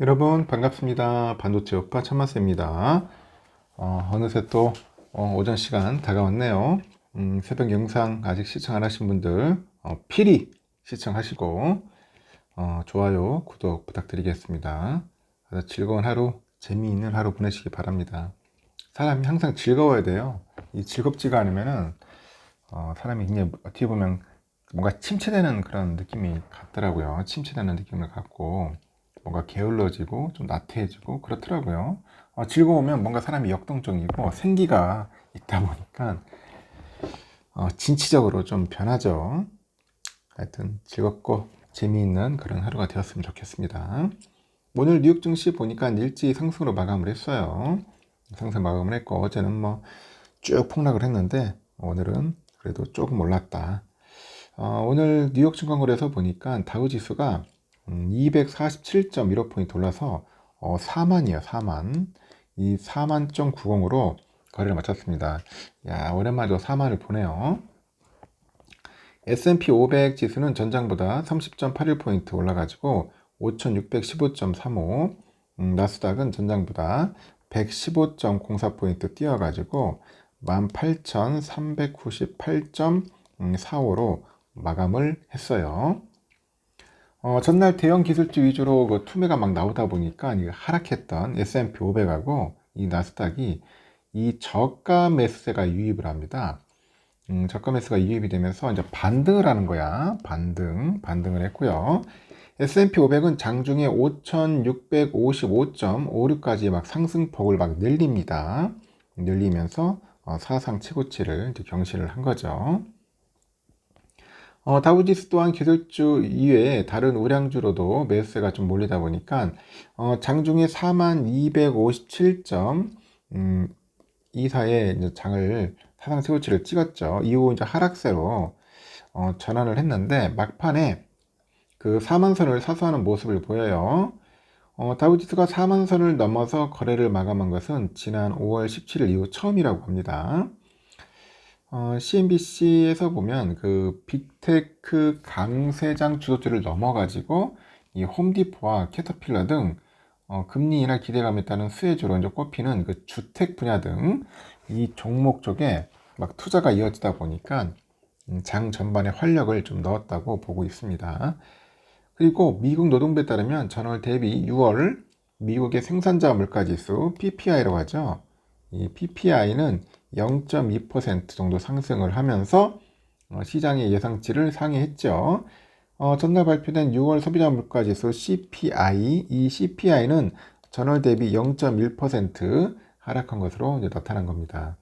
여러분 반갑습니다. 반도체 오빠 천마스입니다. 어, 느새 또 어, 오전 시간 다가왔네요. 음, 새벽 영상 아직 시청 안 하신 분들 어, 필히 시청하시고 어, 좋아요, 구독 부탁드리겠습니다. 즐거운 하루, 재미있는 하루 보내시기 바랍니다. 사람이 항상 즐거워야 돼요. 이 즐겁지가 않으면은 어, 사람이 그냥 어떻게 보면 뭔가 침체되는 그런 느낌이 같더라고요. 침체되는 느낌을 갖고 뭔가 게을러지고 좀 나태해지고 그렇더라고요. 어, 즐거우면 뭔가 사람이 역동적이고 생기가 있다 보니까 어, 진취적으로 좀 변하죠. 하여튼 즐겁고 재미있는 그런 하루가 되었으면 좋겠습니다. 오늘 뉴욕 증시 보니까 일찍 상승으로 마감을 했어요. 상승 마감을 했고 어제는 뭐 쭉 폭락을 했는데 오늘은 그래도 조금 올랐다. 어, 오늘 뉴욕 증권거래소 보니까 다우 지수가 247.15포인트 올라서 어, 4만이에요, 4만. 이 4만.90으로 거래를 마쳤습니다. 야, 오랜만에 4만을 보네요. S&P 500 지수는 전장보다 30.81포인트 올라가지고 5615.35. 음, 나스닥은 전장보다 115.04포인트 뛰어가지고 18,398.45로 마감을 했어요. 어, 전날 대형 기술주 위주로 그 투매가 막 나오다 보니까 이 하락했던 S&P 500하고 이 나스닥이 이 저가 매수세가 유입을 합니다. 음, 저가 매수가 유입이 되면서 이제 반등을 하는 거야. 반등, 반등을 했고요. S&P 500은 장중에 5,655.56까지 막 상승폭을 막 늘립니다. 늘리면서 어, 사상 최고치를 경신을 한 거죠. 어, 다우지수 또한 기술주 이외에 다른 우량주로도 매수세가 좀 몰리다 보니까 어, 장중에 4만 257점 음, 이사의 이제 장을 사상 최고치를 찍었죠. 이후 이제 하락세로 어, 전환을 했는데 막판에 그 4만 선을 사수하는 모습을 보여요. 어, 다우지수가 4만 선을 넘어서 거래를 마감한 것은 지난 5월 17일 이후 처음이라고 합니다. 어, CNBC에서 보면 그 빅테크 강세장 주도주를 넘어가지고 이 홈디포와 캐터필러 등 어, 금리 인하 기대감에 따른 수혜주로 이제 꼽히는 그 주택 분야 등 이 종목 쪽에 막 투자가 이어지다 보니까 음, 장 전반에 활력을 좀 넣었다고 보고 있습니다. 그리고 미국 노동부에 따르면 전월 대비 6월 미국의 생산자 물가지수 PPI라고 하죠. 이 PPI는 0.2% 정도 상승을 하면서 어, 시장의 예상치를 상회했죠. 어, 전날 발표된 6월 소비자 물가지수 CPI, 이 CPI는 전월 대비 0.1% 하락한 것으로 나타난 겁니다.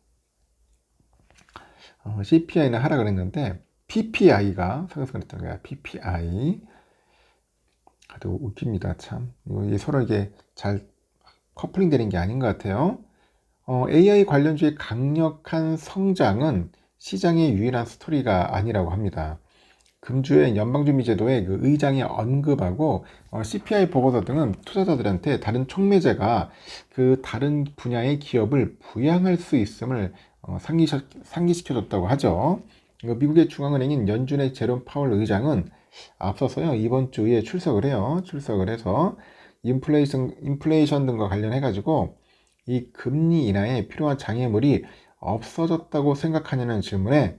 어, CPI는 하락을 했는데 PPI가 상승을 했다는 거야. PPI. 아주 웃깁니다. 참. 이게 서로 이게 잘 커플링 되는 게 아닌 것 같아요. 어, AI 관련주의 강력한 성장은 시장의 유일한 스토리가 아니라고 합니다. 금주의 연방준비제도의 그 의장이 언급하고 어, CPI 보고서 등은 투자자들한테 다른 촉매제가 그 다른 분야의 기업을 부양할 수 있음을 어, 상기시켜 줬다고 하죠. 미국의 중앙은행인 연준의 제롬 파월 의장은 앞서서요 이번 주에 출석을 해요. 출석을 해서 인플레이션 인플레이션 등과 관련해 가지고 이 금리 인하에 필요한 장애물이 없어졌다고 생각하냐는 질문에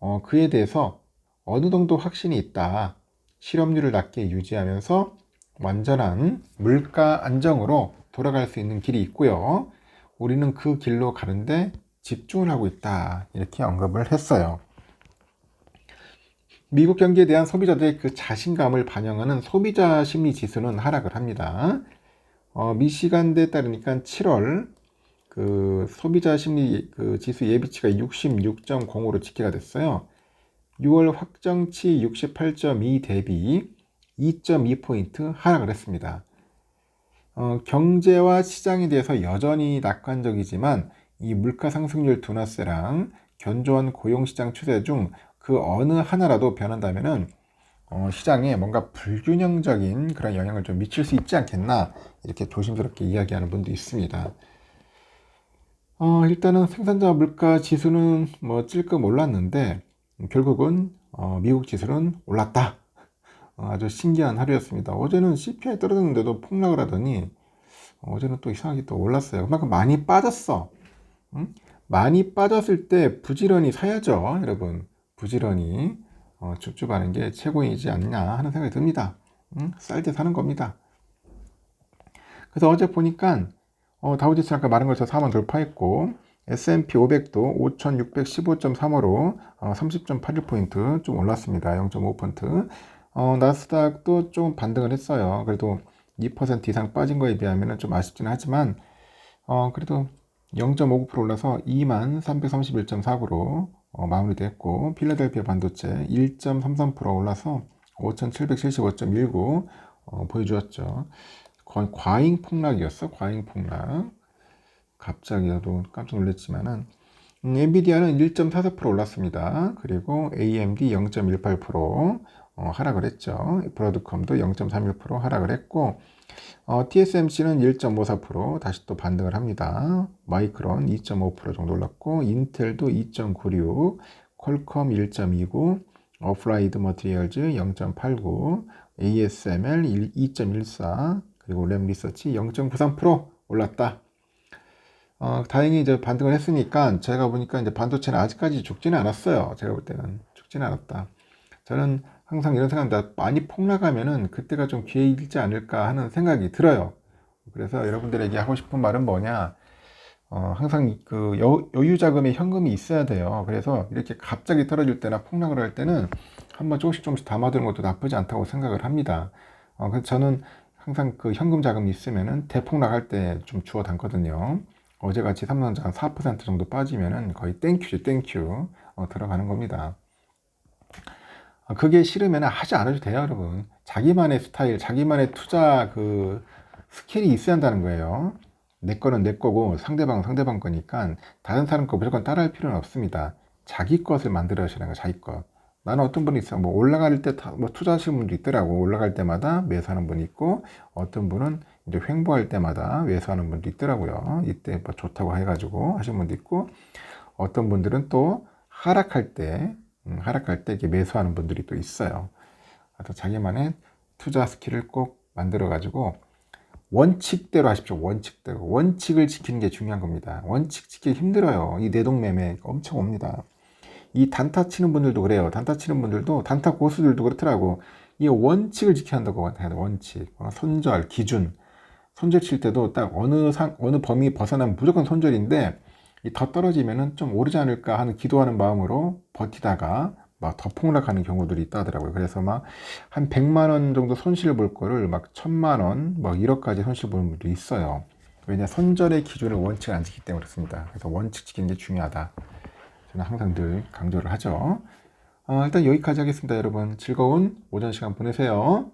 어, 그에 대해서 어느 정도 확신이 있다. 실업률을 낮게 유지하면서 완전한 물가 안정으로 돌아갈 수 있는 길이 있고요. 우리는 그 길로 가는데 집중을 하고 있다. 이렇게 언급을 했어요. 미국 경기에 대한 소비자들의 그 자신감을 반영하는 소비자 심리 지수는 하락을 합니다. 어, 미시간대에 따르니까 7월 그 소비자 심리 그 지수 예비치가 66.0으로 집계가 됐어요. 6월 확정치 68.2 대비 2.2포인트 하락을 했습니다. 어, 경제와 시장에 대해서 여전히 낙관적이지만 이 물가 상승률 둔화세랑 견조한 고용시장 추세 중 그 어느 하나라도 변한다면은 어, 시장에 뭔가 불균형적인 그런 영향을 좀 미칠 수 있지 않겠나 이렇게 조심스럽게 이야기하는 분도 있습니다. 어, 일단은 생산자 물가 지수는 뭐 찔끔 올랐는데 결국은 어, 미국 지수는 올랐다. 어, 아주 신기한 하루였습니다. 어제는 CPI 떨어졌는데도 폭락을 하더니 어제는 또 이상하게 또 올랐어요. 그만큼 많이 빠졌어. 응? 많이 빠졌을 때 부지런히 사야죠, 여러분. 부지런히 어, 줍줍하는 게 최고이지 않냐 하는 생각이 듭니다. 응? 쌀때 사는 겁니다. 그래서 어제 보니까 어, 다우지수 아까 말한 것처럼 4만 돌파했고 S&P 500도 5,615.35로 어, 30.81포인트 좀 올랐습니다. 0.5%. 어, 나스닥도 좀 반등을 했어요. 그래도 2% 이상 빠진 거에 비하면 좀 아쉽긴 하지만 어, 그래도 0.59% 올라서 2331.49로 어, 마무리됐고 필라델피아 반도체 1.33% 올라서 5775.19 어, 보여주었죠. 거의 과잉 폭락이었어. 과잉 폭락. 갑자기 저도 깜짝 놀랐지만은 음, 엔비디아는 1.44% 올랐습니다. 그리고 AMD 0.18% 어, 하락을 했죠. 브로드컴도 0.31% 하락을 했고 어, TSMC는 1.54% 다시 또 반등을 합니다. 마이크론 2.5% 정도 올랐고 인텔도 2.96, 퀄컴 1.29, 어플라이드 머티리얼즈 0.89, ASML 2.14 그리고 램 리서치 0.93% 올랐다. 어, 다행히 이제 반등을 했으니까 제가 보니까 이제 반도체는 아직까지 죽지는 않았어요. 제가 볼 때는 죽지는 않았다. 저는 항상 이런 생각합니다. 많이 폭락하면은 그때가 좀 기회이지 않을까 하는 생각이 들어요. 그래서 여러분들에게 하고 싶은 말은 뭐냐? 어, 항상 그 여, 여유 자금에 현금이 있어야 돼요. 그래서 이렇게 갑자기 떨어질 때나 폭락을 할 때는 한번 조금씩 조금씩 담아두는 것도 나쁘지 않다고 생각을 합니다. 어, 그래서 저는 항상 그 현금 자금이 있으면은 대폭락할 때 좀 주워 담거든요. 어제같이 삼성전자 4% 정도 빠지면은 거의 땡큐지 땡큐 어, 들어가는 겁니다. 어, 그게 싫으면 하지 않아도 돼요, 여러분. 자기만의 스타일, 자기만의 투자 그 스킬이 있어야 한다는 거예요. 내 거는 내 거고 상대방은 상대방 거니까 다른 사람 거 무조건 따라할 필요는 없습니다. 자기 것을 만들어시는 거, 자기 것. 나는 어떤 분이 있어. 뭐 올라갈 때 뭐 투자하시는 분도 있더라고. 올라갈 때마다 매수하는 분이 있고 어떤 분은 이제 횡보할 때마다 매수하는 분도 있더라고요. 이때 뭐 좋다고 해가지고 하시는 분도 있고 어떤 분들은 또 하락할 때 음, 하락할 때 이렇게 매수하는 분들이 또 있어요. 그래서 자기만의 투자 스킬을 꼭 만들어 가지고 원칙대로 하십시오. 원칙대로. 원칙을 지키는 게 중요한 겁니다. 원칙 지키기 힘들어요. 이 내동매매 엄청 옵니다. 이 단타 치는 분들도 그래요. 단타 치는 분들도 단타 고수들도 그렇더라고. 이 원칙을 지켜야 한다고. 원칙. 어, 손절, 기준. 손절 칠 때도 딱 어느 상, 어느 범위 벗어나면 무조건 손절인데 이더 떨어지면은 좀 오르지 않을까 하는 기도하는 마음으로 버티다가 막 더 폭락하는 경우들이 있다 하더라고요. 그래서 막 한 100만 원 정도 손실 볼 거를 막 1000만 원, 막 1억까지 손실 보는 분도 있어요. 왜냐 손절의 기준을 원칙을 안 지키기 때문에 그렇습니다. 그래서 원칙 지키는 게 중요하다. 저는 항상 늘 강조를 하죠. 어, 일단 여기까지 하겠습니다, 여러분. 즐거운 오전 시간 보내세요.